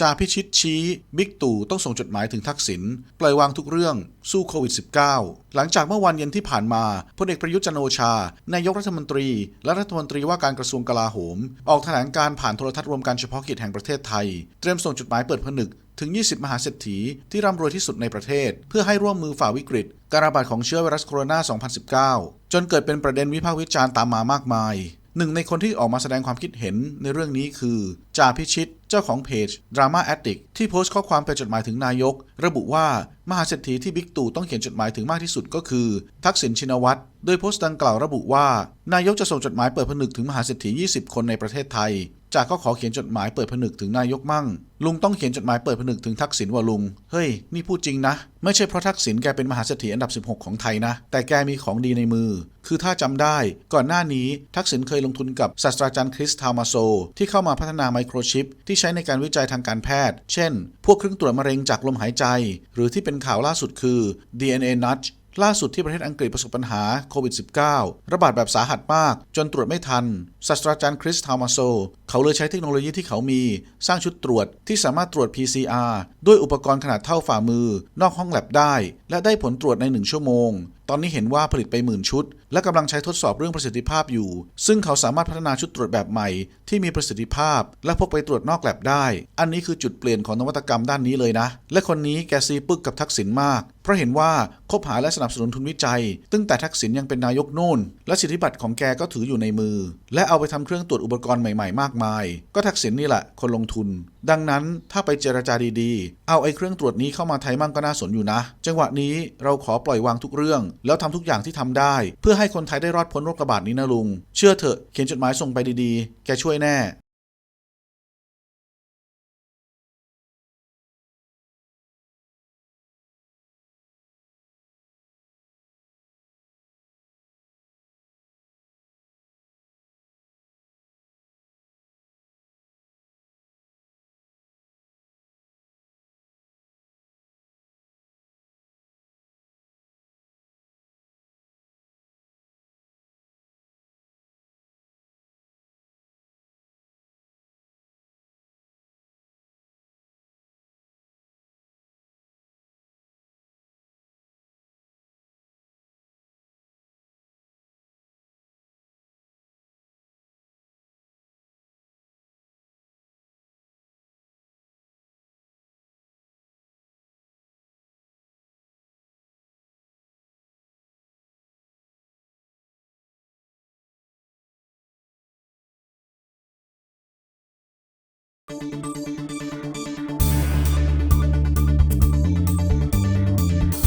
จาพิชิตชี้ บิ๊กตู่ต้องส่งจดหมายถึงทักษิณปล่อยวางทุกเรื่อง สู้โควิด -19 หลังจากเมื่อวันเย็นที่ผ่านมาพลเอกประยุทธ์จันโอชา นายกรัฐมนตรี และรัฐมนตรีว่าการกระทรวงกลาโหม ออกแถลงการผ่านโทรทัศน์รวมการเฉพาะกิจแห่งประเทศไทย เตรียมส่งจดหมายเปิดผนึกถึง 20 มหาเศรษฐีที่ร่ำรวยที่สุดในประเทศ เพื่อให้ร่วมมือฝ่าวิกฤต การระบาดของเชื้อไวรัสโคโรนา 2019 จนเกิดเป็นประเด็นวิพากษ์วิจารณ์ตามมามากมาย หนึ่งในคนที่ออกมาแสดงความคิดเห็นในเรื่องนี้คือจ่าพิชิต เจ้าของเพจ Drama Addict ที่โพสต์ข้อความเป็นจดหมายถึงนายก ระบุว่ามหาเศรษฐีที่บิ๊กตู่ต้องเขียนจดหมายถึงมากที่สุดก็คือ ทักษิณชินวัตรโดยโพสต์ดังกล่าวระบุว่า นายกจะส่งจดหมายเปิดผนึกถึงมหาเศรษฐี 20 คนในประเทศไทย จากก็ขอเขียนจดหมายเปิดผนึกถึงนายกมั่ง ลุงต้องเขียนจดหมายเปิดผนึกถึงทักษิณว่าลุง เฮ้ย นี่พูดจริงนะ ไม่ใช่เพราะทักษิณแกเป็นมหาเศรษฐีอันดับ 16 ของไทยนะ แต่แกมีของดีในมือ คือถ้าจำได้ ก่อนหน้านี้ทักษิณเคยลงทุนกับศาสตราจารย์คริสทามาโซ ที่เข้ามาพัฒนาไมโครชิป ที่ใช้ในการวิจัยทางการแพทย์ เช่น พวกเครื่องตรวจมะเร็งจากลมหายใจ หรือที่เป็นข่าวล่าสุดคือ DNA Nudge ล่าสุดที่ประเทศอังกฤษประสบปัญหาโควิด -19 ระบาดแบบสาหัสมาก จนตรวจไม่ทันศาสตราจารย์คริสทามาโซเขาเลยใช้เทคโนโลยีที่เขามี สร้างชุดตรวจที่สามารถตรวจ PCR ด้วยอุปกรณ์ขนาดเท่าฝ่ามือ นอกห้องแลบได้ และได้ผลตรวจใน 1 ชั่วโมง ตอนนี้เห็นว่าผลิตไปหมื่นชุด และกำลังใช้ทดสอบเรื่องประสิทธิภาพอยู่ ซึ่งเขาสามารถพัฒนาชุดตรวจแบบใหม่ ที่มีประสิทธิภาพ และพกไปตรวจนอกแลบได้ อันนี้คือจุดเปลี่ยนของนวัตกรรมด้านนี้เลยนะ และคนนี้แกซีปึกกับทักษิณมาก เพราะเห็นว่าคบหาและสนับสนุนทุนวิจัย ตั้งแต่ทักษิณยังเป็นนายกโน่น และสิทธิบัตรของแกก็ถืออยู่ในมือ และเอาไปทำเครื่องตรวจอุปกรณ์ใหม่ๆมากมายก็ทักษิณนี่แหละ คนลงทุน ดังนั้นถ้าไปเจรจาดีๆ เอาไอ้เครื่องตรวจนี้เข้ามาไทยมั่งก็น่าสนอยู่นะ จังหวะนี้เราขอปล่อยวางทุกเรื่อง แล้วทำทุกอย่างที่ทำได้ เพื่อให้คนไทยได้รอดพ้นโรคระบาดนี้นะลุง เชื่อเถอะเขียนจดหมายส่งไปดีๆ แกช่วยแน่